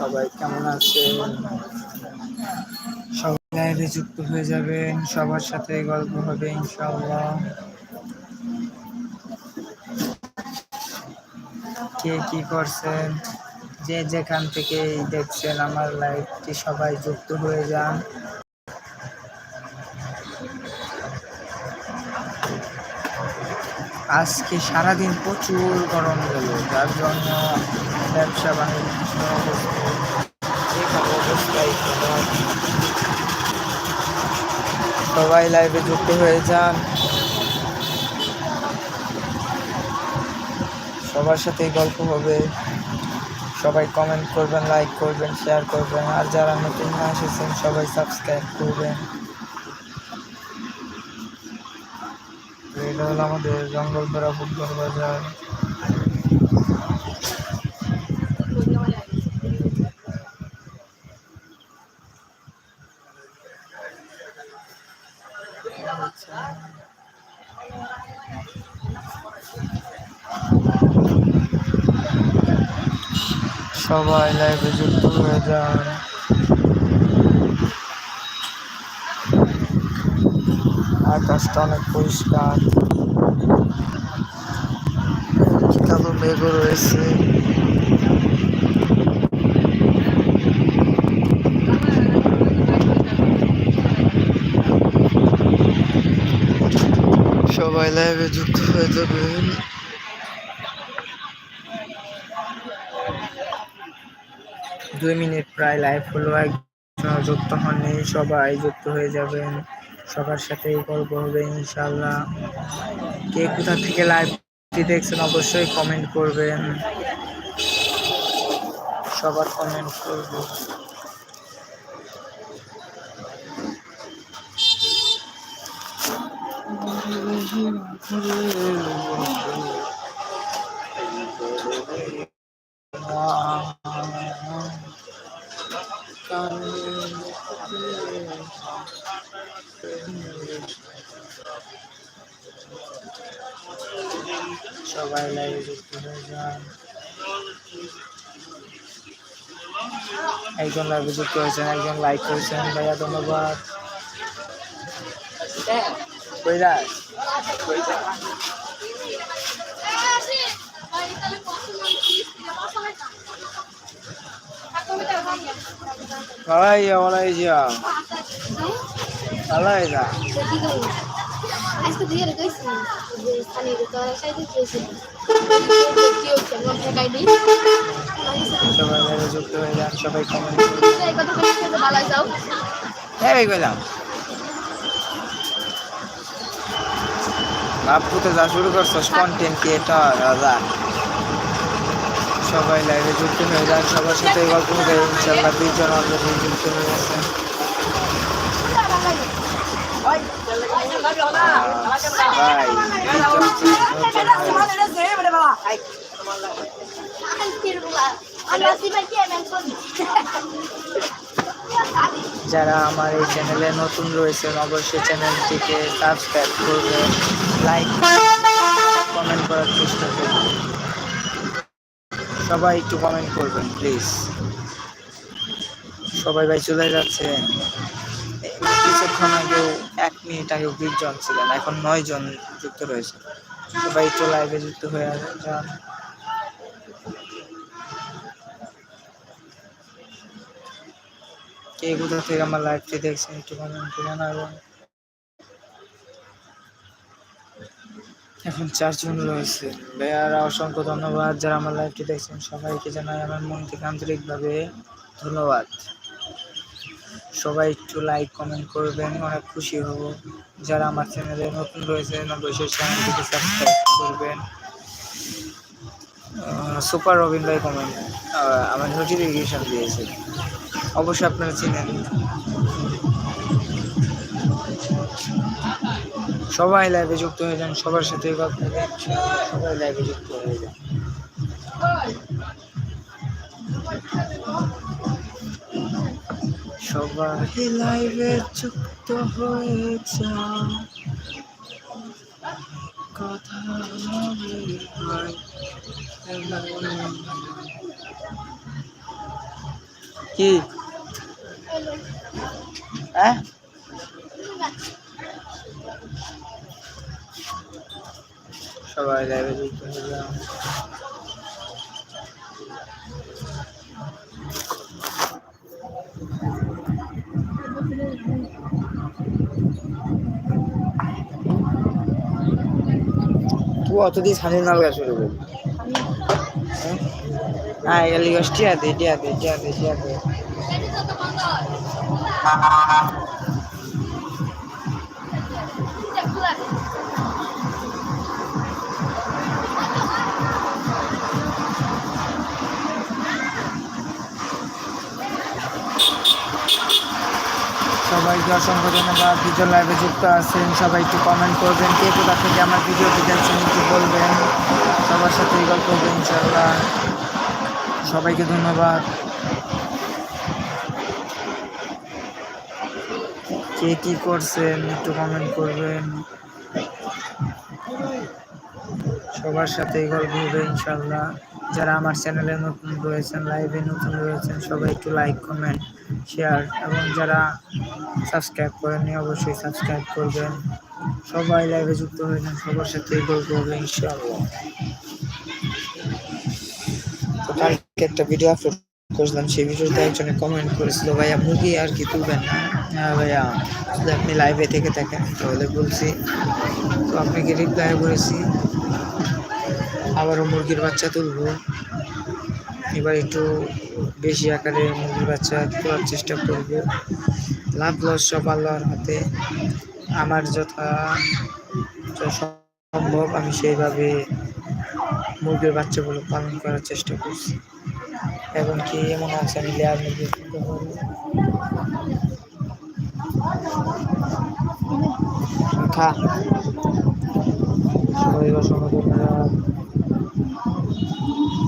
সবাই কেমন আছেন? সবাই লাইভে যুক্ত হয়ে যাবেন, সবার সাথে গল্প হবে ইনশাআল্লাহ। কে কি করছেন? যে যেখান থেকে দেখছেন আমার লাইভটি সবাই যুক্ত হয়ে যান। আজকে সারাদিন প্রচুর গরম গেল, যার জন্য ব্যবসা বাণিজ্য সবাই লাইভে যুক্ত হয়ে যান। সবার সাথেই গল্প হবে। সবাই কমেন্ট করবেন লাইক করবেন শেয়ার করবেন। আর যারা নতুন না এসেছেন, সবাই সাবস্ক্রাইব করবেন। এটা হলো আমাদের জঙ্গলপাড়া ফুটবল বাজার। সবাই লাইভে যুক্ত হয়ে যান আকাশটা অনেক পরিষ্কার কালো মেঘও রয়েছে সবাই লাইভে যুক্ত হয়ে যাবেন দুই মিনিট প্রায় লাইভ হলো। একজন যুক্ত হননি সবাই যুক্ত হয়ে যাবেন। সবার সাথে গল্প হবে ইনশাল্লাহ কে কোথা থেকে লাইভটি দেখছেন অবশ্যই কমেন্ট করবেন। সবার কমেন্ট করবেন সবাই লাইভে যুক্ত হয়ে যান একজন লাইভে যুক্ত হয়েছেন একজন লাইক করেছেন ভাইয়া ধন্যবাদ ভাই আমার এই যা ভালো এই যা আজকে দিয়ে রেখেছি যে স্থানীয় তোরা মন হয়ে হ্যাঁ বাপু তো যা শুরু করছস কন্টেন্ট ক্রিয়েটর রাজা। সবাই লাইভে যুক্ত হয়ে যান সবার সাথে গল্প হবে। ইনশাল্লাহ দুইজন অলরেডি যুক্ত হয়ে গেছে ভাই যারা আমার এই চ্যানেলে নতুন রয়েছেন অবশ্যই চ্যানেলটিকে সাবস্ক্রাইব করবে লাইক কমেন্ট করার চেষ্টা করবেন সবাই একটু কমেন্ট করবেন প্লিজ সবাই ভাই চলে যাচ্ছে। কিছুক্ষণ আগেও, এক মিনিট আগেও বিশ জন ছিলেন, এখন নয় জন যুক্ত রয়েছে। সবাই একটু লাইভে যুক্ত হয়ে যান। কে কোথা থেকে আমার লাইভটি দেখছেন একটু কমেন্টে জানাবেন। এখন চারজন রয়েছে। ভাইয়ারা অসংখ্য ধন্যবাদ যারা আমার লাইভটি দেখছেন। সবাইকে জানাই আমার মন থেকে আন্তরিকভাবে ধন্যবাদ। সবাই একটু লাইক কমেন্ট করবেন, অনেক খুশি হব। যারা আমার চ্যানেলে নতুন রয়েছেন অবশ্যই চ্যানেলটিকে সাবস্ক্রাইব করবেন। সুপার রবিন কমেন্ট আমার নোটিফিকেশন দিয়েছে। অবশ্যই আপনারা চিনেন। সবাই লাইভে যুক্ত হয়ে যান, সবার সাথে সবাই লাইভে যুক্ত হয়ে যান। সবাই লাইভে যুক্ত হয়ে যান। কথা কি? হ্যাঁ? সবাই লাইভে যুক্ত হয়ে যাও। তুই অতদিন সামনে নালগা শুরু করবি হ্যাঁ? এগুলি গাছ টিয়া দে টিয়া দে টিয়া দে টিয়া দে। সবাইকে অসংখ্য ধন্যবাদ ভিডিও লাইভে যুক্ত আছেন, সবাই একটু কমেন্ট করবেন, কে কোথা থেকে আমার ভিডিওটি দেখছেন একটু বলবেন। সবার সাথে গল্প করবেন ইনশাল্লাহ সবাইকে ধন্যবাদ। কে কি করছেন, একটু কমেন্ট করবেন। সবার সাথে গল্প হবে ইনশাল্লাহ। যারা আমার চ্যানেলে নতুন রয়েছেন লাইভে নতুন রয়েছেন, সবাই একটু লাইক কমেন্ট শেয়ার এবং যারা সাবস্ক্রাইব করেননি, অবশ্যই সাবস্ক্রাইব করবেন। সবাই লাইভে যুক্ত হয়েছেন সবার সাথে গল্প হবে ইনশাল্লাহ। একটা ভিডিও আপলোড করছিলাম সেই ভিডিওতে একজনে কমেন্ট করেছিল ভাইয়া মুরগি আর কি তুলবেন না হ্যাঁ ভাইয়া যদি আপনি লাইভে থেকে থাকেন তাহলে বলছি তো আপনাকে রিপ্লাই করেছি আবারও মুরগির বাচ্চা তুলবো এবার একটু বেশি আকারে মুরগির বাচ্চা তোলার চেষ্টা করব লাভ লস সব আল্লাহর হাতে আমার যথা সম্ভব আমি সেইভাবে মুরগির বাচ্চাগুলো পালন করার চেষ্টা করছি এবং কি এমন আছে লেয়ার মুরগি তুলতে পারি খা। সবাই অসংখ্য ধন্যবাদ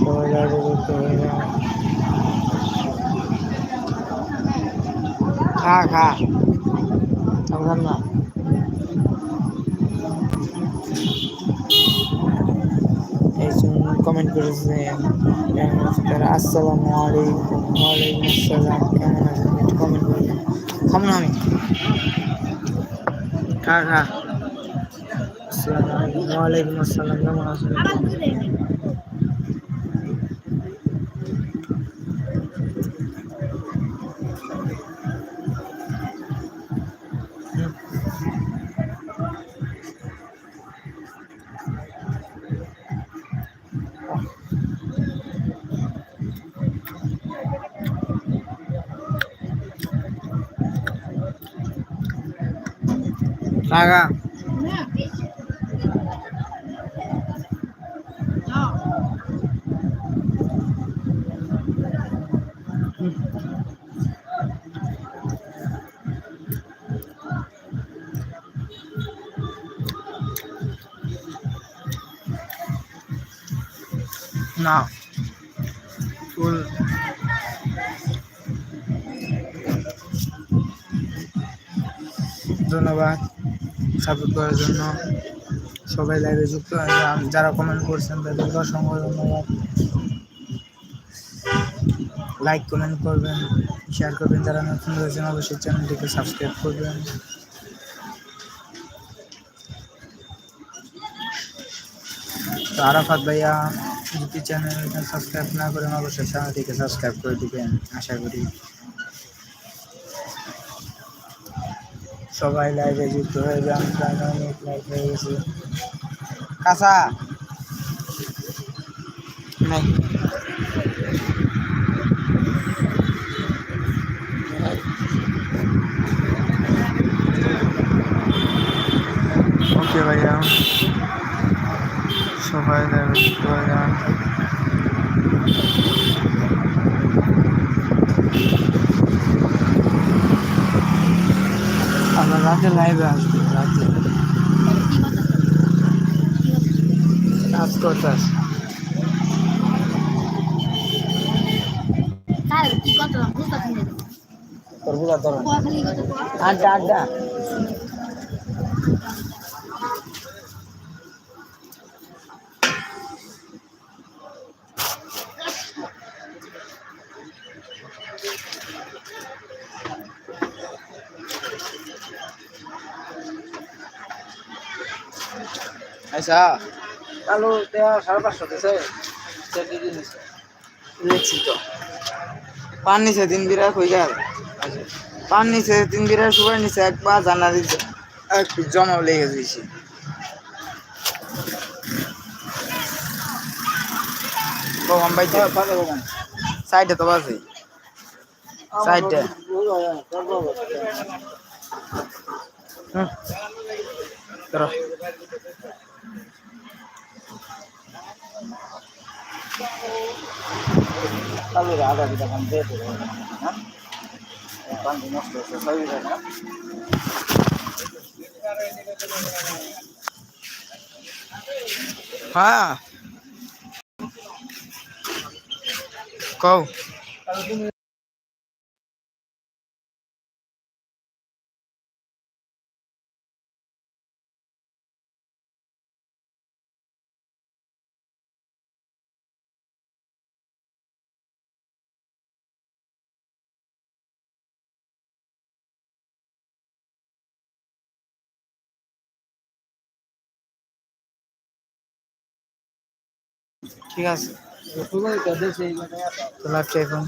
সবাই লাইভে যুক্ত হয়ে খা খা। না। কমেন্ট করেছেন আসসালামু আলাইকুম, ওয়ালাইকুম আসসালাম, কেমন আছেন? একটু কমেন্ট করেছেন খাব না আমি। খা খা আসসালামু আলাইকুম আসসালাম, কেমন আছেন? লাগা না। ফুল। ধন্যবাদ। সাপোর্ট করার জন্য সবাই লাইভে যুক্ত। যারা কমেন্ট করছেন তাদেরকে অসংখ্য ধন্যবাদ। লাইক কমেন্ট করবেন শেয়ার করবেন। যারা নতুন রয়েছেন, অবশ্যই চ্যানেলটিকে সাবস্ক্রাইব করবেন। তো আরাফাত ভাইয়া, যদি চ্যানেলটা সাবস্ক্রাইব না করেন, অবশ্যই চ্যানেলটিকে সাবস্ক্রাইব করে দিবেন, আশা করি। সবাই লাইভে যুক্ত হয়ে যান প্রায় মিনিট লাইভ হয়ে গেছে। কাঁচা? নাই। ওকে ভাইয়া। সবাই লাইভে যুক্ত হয়ে যান আমরা রাতে লাইভে আসবে রাতে। কাজ করতেস তার কি কত বুঝতে পারছি তোর বুঝা তোর খালি কত আড্ডা আড্ডা। আচ্ছা। কালো দেওয়া সাড়ে পাঁচশো দিছে দেখছি তো। পান নিচে তিন বিরা কই গেল পান নিচে তিন বিরা সুপার নিচে একবার জানা দিছে। একটু জমা লেগে দিয়েছি কখন ভাই সাইডে তো বাজে। সাইডে হুম। ধরো কালো আধা বিটা কাম দিয়ে দেবো হ্যাঁ? পান নষ্ট হচ্ছে সবই না হ্যাঁ? কও। ঠিক আছে। লাইভটা এখন